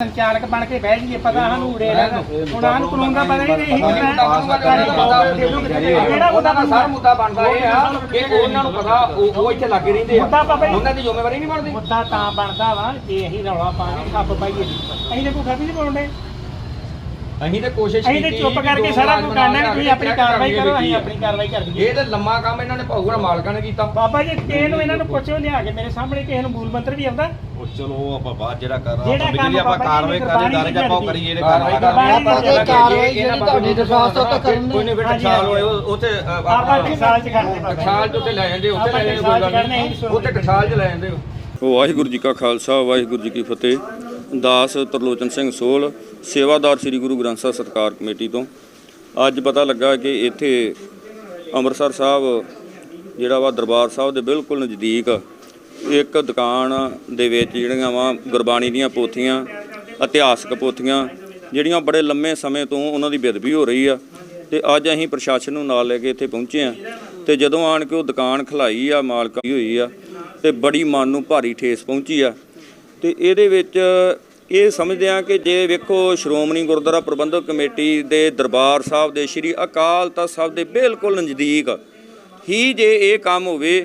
ਸੰਚਾਲਕ ਬਣ ਕੇ ਬਹਿ ਜੀਏ ਪਤਾ ਸਾਨੂੰ ਉੜੇ ਰਹਿਣਾ ਹੁਣ ਸਾਨੂੰ ਕਾਨੂੰਨ ਦਾ ਪਤਾ ਨਹੀਂ ਇਹੀ ਕਿਹੜਾ ਮੁੱਦਾ ਦਾ ਸਾਰਾ ਮੁੱਦਾ ਬਣਦਾ ਇਹ ਆ ਕਿ ਉਹਨਾਂ ਨੂੰ ਪਤਾ ਉਹ ਉਹ ਇੱਥੇ ਲੱਗੇ ਰਹਿੰਦੇ ਆ। ਉਹਨਾਂ ਦੀ ਜ਼ਿੰਮੇਵਾਰੀ ਨਹੀਂ ਬਣਦੀ। ਮੁੱਦਾ ਤਾਂ ਬਣਦਾ ਵਾ ਜੇ ਅਸੀਂ ਰੌਲਾ ਪਾਣੀ ਖੱਪ ਪਾਈਏ। ਅਸੀਂ ਤੇ ਕੋਈ ਖੱਪ ਨਹੀਂ ਪਾਉਂਦੇ ਅਸੀਂ ਤੇ ਕੋਸ਼ਿਸ਼ ਅਸੀਂ ਤੇ ਚੁੱਪ ਕਰਕੇ ਸਾਰਾ ਕੁਝ ਕਰਨਾ ਵੀ ਤੁਸੀਂ ਆਪਣੀ ਕਾਰਵਾਈ ਕਰੋ ਅਸੀਂ ਆਪਣੀ ਕਾਰਵਾਈ ਕਰ ਦਈਏ। ਇਹ ਤੇ ਲੰਮਾ ਕੰਮ ਇਹਨਾਂ ਨੇ ਭਾਊਗੜਾ ਮਾਲਕਾਂ ਨੇ ਕੀਤਾ। ਬਾਬਾ ਜੀ ਕਿਸੇ ਨੂੰ ਇਹਨਾਂ ਨੂੰ ਪੁੱਛੋ ਲਿਆ ਕੇ ਮੇਰੇ ਸਾਹਮਣੇ ਕਿਸੇ ਨੂੰ ਮੂਲ ਮੰਤਰ ਵੀ ਆਉਂਦਾ। ਉਹ ਚਲੋ ਆਪਾਂ ਬਾਅਦ ਜਿਹੜਾ ਕਰ ਆਪਾਂ ਕੰਮ ਜਿਹੜੀ ਆਪਾਂ ਕਾਰਵਾਈ ਨੇ ਕਰੀ ਗੁਰਬਾਣੀ ਦਾਰੇ ਆਪਾਂ ਕਰੀਏ ਜਿਹੜੇ ਕਾਰਵਾਈ ਕਾਰਵਾਈ ਆਪਾਂ ਕਰਦੇ ਤੇ ਕਾਰਵਾਈ ਜਿਹੜੀ ਤੁਹਾਡੀ ਦਰਖਾਸਤ ਉਹ ਤਾਂ ਕਰਨੀ। ਕੋਈ ਨਹੀਂ ਬੇਟਾ ਟਕਸਾਲ ਹੋਏ ਉੱਥੇ ਆਪਾਂ ਟਕਸਾਲ ਚ ਕਰਦੇ। ਟਕਸਾਲ ਚ ਉੱਥੇ ਲੈ ਜਾਂਦੇ ਉੱਥੇ ਲੈ ਜਾਂਦੇ ਕੋਈ ਗੱਲ ਨਹੀਂ। ਉੱਥੇ ਟਕਸਾਲ ਚ ਲੈ ਜਾਂਦੇ। ਵਾਹਿਗੁਰੂ ਜੀ ਕਾ ਖਾਲਸਾ ਵਾਹਿਗੁਰੂ ਜੀ ਕੀ ਫਤਿਹ। ਦਾਸ ਤਰਲੋਚਨ ਸਿੰਘ ਸੋਲ ਸੇਵਾਦਾਰ ਸ੍ਰੀ ਗੁਰੂ ਗ੍ਰੰਥ ਸਾਹਿਬ ਸਤਕਾਰ ਕਮੇਟੀ ਤੋਂ। ਅੱਜ ਪਤਾ ਲੱਗਾ ਕਿ ਇੱਥੇ ਅੰਮ੍ਰਿਤਸਰ ਸਾਹਿਬ, ਜਿਹੜਾ ਵਾ ਦਰਬਾਰ ਸਾਹਿਬ ਦੇ ਬਿਲਕੁਲ ਨਜ਼ਦੀਕ ਇੱਕ ਦੁਕਾਨ ਦੇ ਵਿੱਚ ਜਿਹੜੀਆਂ ਵਾ ਗੁਰਬਾਣੀ ਦੀਆਂ ਪੋਥੀਆਂ, ਇਤਿਹਾਸਕ ਪੋਥੀਆਂ, ਜਿਹੜੀਆਂ ਬੜੇ ਲੰਮੇ ਸਮੇਂ ਤੋਂ ਉਹਨਾਂ ਦੀ ਬੇਦਬੀ ਹੋ ਰਹੀ ਆ ਤੇ ਅੱਜ ਅਸੀਂ ਪ੍ਰਸ਼ਾਸਨ ਨੂੰ ਨਾਲ ਲੈ ਕੇ ਇੱਥੇ ਪਹੁੰਚੇ ਆ ਤੇ ਜਦੋਂ ਆਣ ਕੇ ਉਹ ਦੁਕਾਨ ਖਲਾਈ ਆ, ਮਾਲਕ ਦੀ ਹੋਈ ਆ ਤੇ ਬੜੀ ਮਨ ਨੂੰ ਭਾਰੀ ਠੇਸ ਪਹੁੰਚੀ ਆ ਤੇ ਇਹਦੇ ਵਿੱਚ ਇਹ ਸਮਝਦੇ ਆ ਕਿ ਜੇ ਵੇਖੋ ਸ਼੍ਰੋਮਣੀ ਗੁਰਦੁਆਰਾ ਪ੍ਰਬੰਧਕ ਕਮੇਟੀ ਦੇ ਦਰਬਾਰ ਸਾਹਿਬ ਦੇ ਸ੍ਰੀ ਅਕਾਲ ਤਖਤ ਸਾਹਿਬ ਦੇ ਬਿਲਕੁਲ ਨਜ਼ਦੀਕ ਹੀ ਜੇ ਇਹ ਕੰਮ ਹੋਵੇ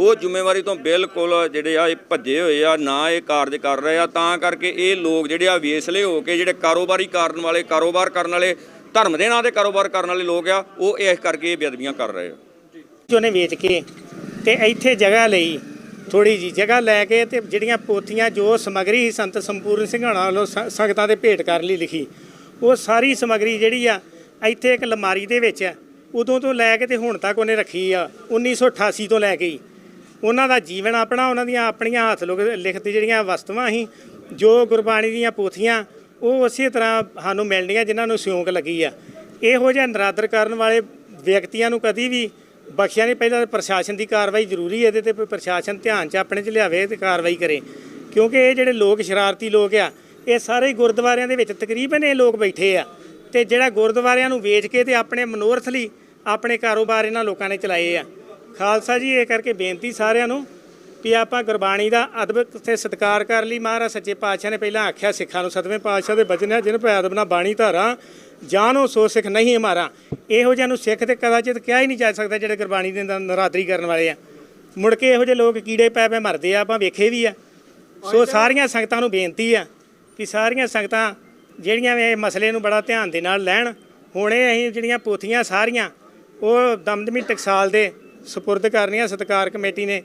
ਉਹ ਜ਼ਿੰਮੇਵਾਰੀ ਤੋਂ ਬਿਲਕੁਲ ਜਿਹੜੇ ਆ, ਇਹ ਭੱਜੇ ਹੋਏ ਆ, ਨਾ ਇਹ ਕਾਰਜ ਕਰ ਰਹੇ ਆ। ਤਾਂ ਕਰਕੇ ਇਹ ਲੋਕ ਜਿਹੜੇ ਆ, ਵੇਸਲੇ ਹੋ ਕੇ ਜਿਹੜੇ ਕਾਰੋਬਾਰੀ ਕਰਨ ਵਾਲੇ, ਕਾਰੋਬਾਰ ਕਰਨ ਵਾਲੇ, ਧਰਮ ਦੇ ਨਾਂ ਤੇ ਕਾਰੋਬਾਰ ਕਰਨ ਵਾਲੇ ਲੋਕ ਆ, ਉਹ ਇਸ ਕਰਕੇ ਇਹ ਬੇਅਦਬੀਆਂ ਕਰ ਰਹੇ ਆ। ਉਹਨੇ ਵੇਚ ਕੇ ਤੇ ਇੱਥੇ ਜਗ੍ਹਾ ਲਈ ਥੋੜੀ ਜੀ ਜਗ੍ਹਾ ਲੈ ਕੇ ਤੇ ਜਿਹੜੀਆਂ ਪੋਥੀਆਂ ਜੋ ਸਮਗਰੀ ਸੀ, ਸੰਤ ਸੰਪੂਰਨ ਸਿੰਘਾਣਾ ਵੱਲੋਂ ਸ- ਸੰਗਤਾਂ ਦੇ ਭੇਟ ਕਰਨ ਲਈ ਲਿਖੀ, ਉਹ ਸਾਰੀ ਸਮਗਰੀ ਜਿਹੜੀ ਆ, ਇੱਥੇ ਇੱਕ ਲਮਾਰੀ ਦੇ ਵਿੱਚ ਆ, ਉਦੋਂ ਤੋਂ ਲੈ ਕੇ ਤੇ ਹੁਣ ਤੱਕ ਉਹਨੇ ਰੱਖੀ ਆ 1988 ਤੋਂ ਲੈ ਕੇ ਹੀ। ਉਹਨਾਂ ਦਾ ਜੀਵਨ ਆਪਣਾ, ਉਹਨਾਂ ਦੀਆਂ ਆਪਣੀਆਂ ਹੱਥ ਲੋਕ ਲਿਖਤ ਜਿਹੜੀਆਂ ਵਸਤੂਆਂ ਸੀ, ਜੋ ਗੁਰਬਾਣੀ ਦੀਆਂ ਪੋਥੀਆਂ, ਉਹ ਉਸੇ ਤਰ੍ਹਾਂ ਸਾਨੂੰ ਮਿਲਣੀਆਂ ਜਿਨ੍ਹਾਂ ਨੂੰ ਸਿਉਂਕ ਲੱਗੀ ਆ। ਇਹੋ ਜਿਹਾ ਨਰਾਦਰ ਕਰਨ ਵਾਲੇ ਵਿਅਕਤੀਆਂ ਨੂੰ ਕਦੀ ਵੀ ਬਖਸ਼ਿਆ ਨਹੀਂ। ਪਹਿਲਾਂ ਪ੍ਰਸ਼ਾਸਨ ਦੀ ਕਾਰਵਾਈ ਜ਼ਰੂਰੀ ਹੈ, ਇਹਦੇ ਤੇ ਪ੍ਰਸ਼ਾਸਨ ਧਿਆਨ 'ਚ ਆਪਣੇ 'ਚ ਲਿਆਵੇ ਤੇ ਕਾਰਵਾਈ ਕਰੇ। ਕਿਉਂਕਿ ਇਹ ਜਿਹੜੇ ਲੋਕ, ਸ਼ਰਾਰਤੀ ਲੋਕ ਆ, ਇਹ ਸਾਰੇ ਗੁਰਦੁਆਰਿਆਂ ਦੇ ਵਿੱਚ ਤਕਰੀਬਨ ਇਹ ਲੋਕ ਬੈਠੇ ਆ। ਤੇ ਜਿਹੜਾ ਗੁਰਦੁਆਰਿਆਂ ਨੂੰ ਵੇਚ ਕੇ ਤੇ ਆਪਣੇ ਮਨੋਰਥ ਲਈ ਆਪਣੇ ਕਾਰੋਬਾਰ ਇਹਨਾਂ ਲੋਕਾਂ ਨੇ ਚਲਾਏ ਆ। ਖਾਲਸਾ ਜੀ ਇਹ ਕਰਕੇ ਬੇਨਤੀ ਸਾਰਿਆਂ ਨੂੰ ਵੀ ਆਪਾਂ ਗੁਰਬਾਣੀ ਦਾ ਅਦਬ ਤੇ ਸਤਿਕਾਰ ਕਰ ਲਈ। ਮਹਾਰਾਜ ਸੱਚੇ ਪਾਤਸ਼ਾਹ ਨੇ ਪਹਿਲਾਂ ਆਖਿਆ ਸਿੱਖਾਂ ਨੂੰ ਸਤਵੇਂ ਪਾਤਸ਼ਾਹ ਦੇ ਬਚਨ ਹੈ ਜਿਨ ਭੈ ਅਦਬ ਨਾ ਬਾਣੀ ਧਾਰਾ ਜਾਨੋ ਸੋ ਸਿੱਖ ਨਹੀਂ ਹਮਾਰਾ। ਇਹੋ ਜਿਹਾ ਨੂੰ ਸਿੱਖ ਤੇ ਕਦਾਚਿਤ ਕਿਹਾ ਹੀ ਨਹੀਂ ਜਾ ਸਕਦਾ ਜਿਹੜੇ ਗੁਰਬਾਣੀ ਦੇ ਨਰਾਦਰੀ ਕਰਨ ਵਾਲੇ ਆ। ਮੁੜ ਕੇ ਇਹੋ ਜਿਹੇ ਲੋਕ ਕੀੜੇ ਪੈ ਪੈ ਮਰਦੇ ਆ ਆਪਾਂ ਵੇਖੇ ਵੀ ਆ। ਸੋ ਸਾਰੀਆਂ ਸੰਗਤਾਂ ਨੂੰ ਬੇਨਤੀ ਆ ਕਿ ਸਾਰੀਆਂ ਸੰਗਤਾਂ ਜਿਹੜੀਆਂ ਇਹ ਮਸਲੇ ਨੂੰ ਬੜਾ ਧਿਆਨ ਦੇ ਨਾਲ ਲੈਣ। ਹੁਣੇ ਅਸੀਂ ਜਿਹੜੀਆਂ ਪੋਥੀਆਂ ਸਾਰੀਆਂ ਉਹ ਦਮਦਮੀ ਟਕਸਾਲ ਦੇ ਸਪੁਰਦ ਕਰਨੀਆਂ ਸਤਕਾਰ ਕਮੇਟੀ ਨੇ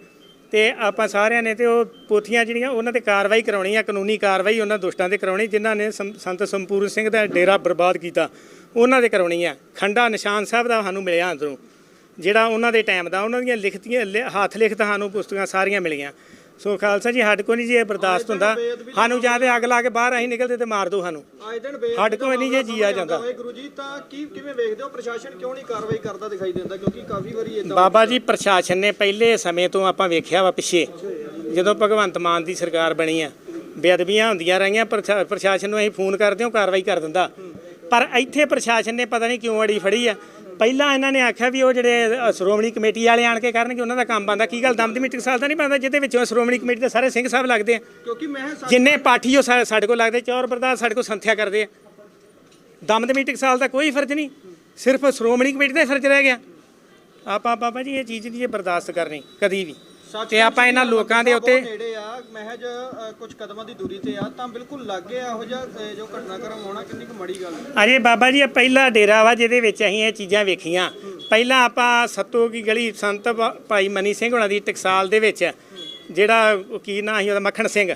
ਤੇ ਆਪਾਂ ਸਾਰਿਆਂ ਨੇ ਤੇ ਉਹ ਪੋਥੀਆਂ ਜਿਹੜੀਆਂ ਉਹਨਾਂ ਤੇ ਕਾਰਵਾਈ ਕਰਾਉਣੀ ਆ, ਕਾਨੂੰਨੀ ਕਾਰਵਾਈ ਉਹਨਾਂ ਦੁਸ਼ਟਾਂ ਤੇ ਕਰਾਉਣੀ, ਜਿਨ੍ਹਾਂ ਨੇ ਸੰਤ ਸੰਪੂਰਨ ਸਿੰਘ ਦਾ ਡੇਰਾ ਬਰਬਾਦ ਕੀਤਾ, ਉਹਨਾਂ ਤੇ ਕਰਾਉਣੀ ਆ। ਖੰਡਾ ਨਿਸ਼ਾਨ ਸਾਹਿਬ ਦਾ ਸਾਨੂੰ ਮਿਲਿਆ ਅੰਦਰੋਂ, ਜਿਹੜਾ ਉਹਨਾਂ ਦੇ ਟਾਈਮ ਦਾ, ਉਹਨਾਂ ਦੀਆਂ ਲਿਖਤੀਆਂ, ਲਿ- ਹੱਥ ਲਿਖਤ ਸਾਨੂੰ ਪੁਸਤਕਾਂ ਸਾਰੀਆਂ ਮਿਲੀਆਂ। ਸੋ ਖਾਲਸਾ ਜੀ ਸਾਡੇ ਕੋਲ ਨਹੀਂ ਜੀ ਇਹ ਬਰਦਾਸ਼ਤ ਹੁੰਦਾ। ਸਾਨੂੰ ਜਾਂ। ਤੇ ਅੱਗ ਲਾ ਕੇ ਬਾਹਰ ਅਸੀਂ ਨਿਕਲਦੇ ਤੇ ਮਾਰ ਦਿਓ ਸਾਨੂੰ। ਆਏ ਦਿਨ ਸਾਡੇ ਕੋਲ ਨਹੀਂ ਜੇ ਜੀਆ ਜਾਂਦਾ ਗੁਰੂ ਜੀ ਤਾਂ ਕੀ ਕਿਵੇਂ ਵੇਖਦੇ ਹੋ? ਪ੍ਰਸ਼ਾਸਨ ਕਿਉਂ ਨਹੀਂ ਕਾਰਵਾਈ ਕਰਦਾ ਦਿਖਾਈ ਦਿੰਦਾ? ਕਿਉਂਕਿ ਕਾਫੀ ਵਾਰੀ ਇਦਾਂ ਬਾਬਾ ਜੀ ਪ੍ਰਸ਼ਾਸਨ ਨੇ ਪਹਿਲੇ ਸਮੇਂ ਤੋਂ ਆਪਾਂ ਵੇਖਿਆ ਵਾ ਪਿੱਛੇ। ਜਦੋਂ ਭਗਵੰਤ ਮਾਨ ਦੀ ਸਰਕਾਰ ਬਣੀ ਆ ਬੇਅਦਬੀਆਂ ਹੁੰਦੀਆਂ ਰਹੀਆਂ ਪ੍ਰਸ਼ਾ- ਪ੍ਰਸ਼ਾਸਨ ਨੂੰ ਅਸੀਂ ਫੋਨ ਕਰਦੇ ਹਾਂ ਕਾਰਵਾਈ ਕਰ ਦਿੰਦਾ। ਪਰ ਇੱਥੇ ਪ੍ਰਸ਼ਾਸਨ ਨੇ ਪਤਾ ਨਹੀਂ ਕਿਉਂ ਅੜੀ ਫੜੀ ਆ। ਪਹਿਲਾਂ ਇਹਨਾਂ ਨੇ ਆਖਿਆ ਵੀ ਉਹ ਜਿਹੜੇ ਅ, ਸ਼੍ਰੋਮਣੀ ਕਮੇਟੀ ਵਾਲੇ ਆਣ ਕੇ ਕਰਨਗੇ ਉਹਨਾਂ ਦਾ ਕੰਮ ਬੰਦਾ ਕੀ ਗੱਲ ਦਮਦਮੀ ਟਕਸਾਲ ਦਾ ਨਹੀਂ ਬੰਦਾ ਜਿਹਦੇ ਵਿੱਚੋਂ ਸ਼੍ਰੋਮਣੀ ਕਮੇਟੀ ਦੇ ਸਾਰੇ ਸਿੰਘ ਸਾਹਿਬ ਲੱਗਦੇ ਆ। ਕਿਉਂਕਿ ਮੈਂ ਜਿੰਨੇ ਪਾਠੀ ਉਹ ਸਾ- ਸਾਡੇ ਕੋਲ ਲੱਗਦੇ ਚੌਰ ਬਰਦਾਸ ਸਾਡੇ ਕੋਲ ਸੰਥਿਆ ਕਰਦੇ ਆ। ਦਮਦਮੀ ਟਕਸਾਲ ਦਾ ਕੋਈ ਫਰਜ਼ ਨਹੀਂ ਸਿਰਫ ਸ਼੍ਰੋਮਣੀ ਕਮੇਟੀ ਦਾ ਹੀ ਫਰਜ਼ ਰਹਿ ਗਿਆ। ਆਪਾਂ ਬਾਬਾ ਜੀ ਇਹ ਚੀਜ਼ ਨਹੀਂ ਜੇ ਬਰਦਾਸ਼ਤ ਕਰਨੀ ਕਦੀ ਵੀ। ਤੇ ਆਪਾਂ ਇਹਨਾਂ ਲੋਕਾਂ ਦੇ ਉੱਤੇ ਨੇੜੇ ਆ ਮਹਿਜ ਕੁਝ ਕਦਮਾਂ ਦੀ ਦੂਰੀ ਤੇ ਆ ਤਾਂ ਬਿਲਕੁਲ ਲੱਗੇ ਆ ਇਹੋ ਜਿਹਾ ਜੋ ਘਟਨਾਕ੍ਰਮ ਹੋਣਾ ਕਿੰਨੀ ਕੁ ਮਾੜੀ ਗੱਲ ਹੈ। ਅਜੇ ਬਾਬਾ ਜੀ ਇਹ ਪਹਿਲਾ ਡੇਰਾ ਵਾ ਜਿਹਦੇ ਵਿੱਚ ਅਸੀਂ ਇਹ ਚੀਜ਼ਾਂ ਵੇਖੀਆਂ। ਪਹਿਲਾਂ ਆਪਾਂ ਸੱਤੋ ਕੀ ਗਲੀ ਸੰਤ ਭ- ਭਾਈ ਮਨੀ ਸਿੰਘ ਹੁਣਾਂ ਦੀ ਟਕਸਾਲ ਦੇ ਵਿੱਚ ਜਿਹੜਾ ਉਹ ਕੀ ਨਾਂ ਸੀ ਉਹਦਾ ਮੱਖਣ ਸਿੰਘ।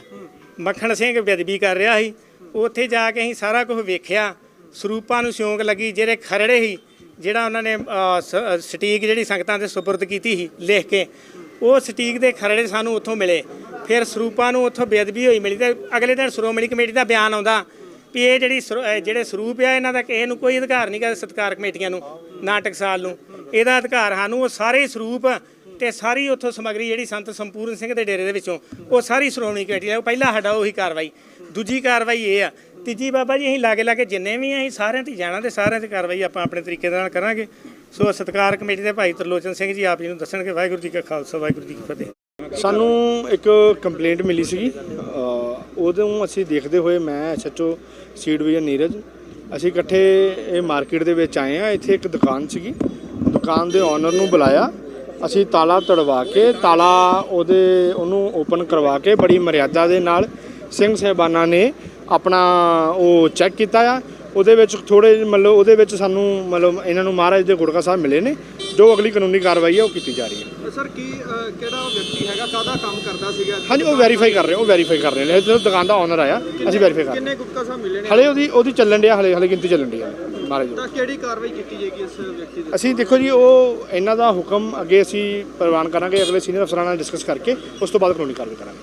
ਮੱਖਣ ਸਿੰਘ ਬੇਦਬੀ ਕਰ ਰਿਹਾ ਸੀ। ਉੱਥੇ ਜਾ ਕੇ ਅਸੀਂ ਸਾਰਾ ਕੁਝ ਵੇਖਿਆ। ਸਰੂਪਾਂ ਨੂੰ ਸਿਉਂਕ ਲੱਗੀ ਜਿਹੜੇ ਖਰੜੇ ਸੀ ਜਿਹੜਾ ਉਹਨਾਂ ਨੇ ਅ, ਸ- ਅ, ਸਟੀਕ ਜਿਹੜੀ ਸੰਗਤਾਂ ਦੇ ਸੁਪਰਦ ਕੀਤੀ ਸੀ ਲਿਖ ਕੇ ਉਹ ਸਟੀਕ ਦੇ ਖਰੜੇ ਸਾਨੂੰ ਉੱਥੋਂ ਮਿਲੇ। ਫਿਰ ਸਰੂਪਾਂ ਨੂੰ ਉੱਥੋਂ ਬੇਅਦਬੀ ਹੋਈ ਮਿਲੀ ਤੇ ਅਗਲੇ ਦਿਨ ਸ਼੍ਰੋਮਣੀ ਕਮੇਟੀ ਦਾ ਬਿਆਨ ਆਉਂਦਾ ਵੀ ਇਹ ਜਿਹੜੀ ਸਰੋ- ਜਿਹੜੇ ਸਰੂਪ ਆ ਇਹਨਾਂ ਦਾ ਕਿਸੇ ਨੂੰ ਕੋਈ ਅਧਿਕਾਰ ਨਹੀਂ ਗਾ ਸਤਕਾਰ ਕਮੇਟੀਆਂ ਨੂੰ ਨਾ ਟਕਸਾਲ ਨੂੰ। ਇਹਦਾ ਅਧਿਕਾਰ ਸਾਨੂੰ ਉਹ ਸਾਰੇ ਸਰੂਪ ਤੇ ਸਾਰੀ ਉੱਥੋਂ ਸਮਗਰੀ ਜਿਹੜੀ ਸੰਤ ਸੰਪੂਰਨ ਸਿੰਘ ਦੇ ਡੇਰੇ ਦੇ ਵਿੱਚੋਂ, ਉਹ ਸਾਰੀ ਸ਼੍ਰੋਮਣੀ ਕਮੇਟੀ ਦਾ, ਉਹ ਪਹਿਲਾ ਸਾਡਾ ਉਹੀ ਕਾਰਵਾਈ। ਦੂਜੀ ਕਾਰਵਾਈ ਇਹ ਆ। ਤੀਜੀ ਬਾਬਾ ਜੀ, ਅਸੀਂ ਲਾਗੇ ਲਾਗੇ ਜਿੰਨੇ ਵੀ ਆ, ਅਸੀਂ ਸਾਰਿਆਂ ਤੇ ਜਾਣਾ ਤੇ ਸਾਰਿਆਂ ਤੇ ਕਾਰਵਾਈ ਆਪਾਂ ਆਪਣੇ ਤਰੀਕੇ ਦੇ ਨਾਲ ਕਰਾਂਗੇ। ਸੋ ਸਤਕਾਰ ਕਮੇਟੀ ਦੇ ਭਾਈ ਤਰਲੋਚਨ ਸਿੰਘ ਜੀ ਆਪ ਜੀ ਨੂੰ ਦੱਸਣਗੇ ਵਾਹਿਗੁਰੂ ਜੀ ਕਾ ਖਾਲਸਾ ਵਾਹਿਗੁਰੂ ਜੀ ਕੀ ਫਤਿਹ। ਸਾਨੂੰ ਇੱਕ ਕੰਪਲੇਂਟ ਮਿਲੀ ਸੀਗੀ। ਅ, ਉਦੋਂ ਅਸੀਂ ਦੇਖਦੇ ਹੋਏ ਮੈਂ ਐਸਐਚਓ ਸੀ ਡਿਵੀਜ਼ਨ ਨੀਰਜ ਅਸੀਂ ਇਕੱਠੇ ਇਹ ਮਾਰਕੀਟ ਦੇ ਵਿੱਚ ਆਏ ਆ ਇੱਥੇ ਇੱਕ ਦੁਕਾਨ ਸੀਗੀ। ਦੁਕਾਨ ਦੇ ਓਨਰ ਨੂੰ ਬੁਲਾਇਆ। ਅਸੀਂ ਤਾਲਾ ਤੜਵਾ ਕੇ ਤਾਲਾ ਉਹਦੇ ਉਹਨੂੰ ਓਪਨ ਕਰਵਾ ਕੇ ਬੜੀ ਮਰਿਆਦਾ ਦੇ ਨਾਲ ਸਿੰਘ ਸਾਹਿਬਾਨਾਂ ਨੇ ਆਪਣਾ ਉਹ ਚੈੱਕ ਕੀਤਾ ਆ। ਉਹਦੇ ਵਿੱਚ ਥੋੜੇ ਮਤਲਬ ਉਹਦੇ ਵਿੱਚ ਸਾਨੂੰ ਮਤਲਬ ਇਹਨਾਂ ਨੂੰ ਮਹਾਰਾਜ ਦੇ ਗੁੜਕਾ ਸਾਹਿਬ ਮਿਲੇ ਨੇ ਜੋ ਅਗਲੀ ਕਾਨੂੰਨੀ ਕਾਰਵਾਈ ਹੈ ਉਹ ਕੀਤੀ ਜਾ ਰਹੀ ਹੈ। ਸਰ ਕੀ ਕਿਹੜਾ ਵਿਅਕਤੀ ਹੈਗਾ? ਕਾਹਦਾ ਕੰਮ ਕਰਦਾ ਸੀਗਾ? ਹਾਂਜੀ ਉਹ ਵੈਰੀਫਾਈ ਕਰ ਰਹੇ ਉਹ ਵੈਰੀਫਾਈ ਕਰ ਰਹੇ ਨੇ। ਦੁਕਾਨ ਦਾ ਓਨਰ ਆਇਆ ਅਸੀਂ ਵੈਰੀਫਾਈ ਕਰ ਕਿੰਨੇ ਗੁਪਤਾ ਸਾਹਿਬ ਮਿਲੇ ਨੇ? ਹਲੇ ਉਹਦੀ ਉਹਦੀ ਚੱਲਣ ਡਿਆ ਹਲੇ ਹਲੇ ਗਿਣਤੀ ਚੱਲਣ ਡਿਆ ਮਹਾਰਾਜ। ਤਾਂ ਕਿਹੜੀ ਕਾਰਵਾਈ ਕੀਤੀ ਜਾਏਗੀ ਇਸ ਵਿਅਕਤੀ ਦੇ ਅਸੀਂ ਦੇਖੋ ਜੀ ਉਹ ਇਹਨਾਂ ਦਾ ਹੁਕਮ ਅੱਗੇ ਅਸੀਂ ਪ੍ਰਵਾਨ ਕਰਾਂਗੇ ਅਗਲੇ ਸੀਨੀਅਰ ਅਫਸਰਾਂ ਨਾਲ ਡਿਸਕਸ ਕਰਕੇ ਉਸ ਤੋਂ ਬਾਅਦ ਕਾਨੂੰਨੀ ਕਾਰਵਾਈ ਕਰਾਂਗੇ।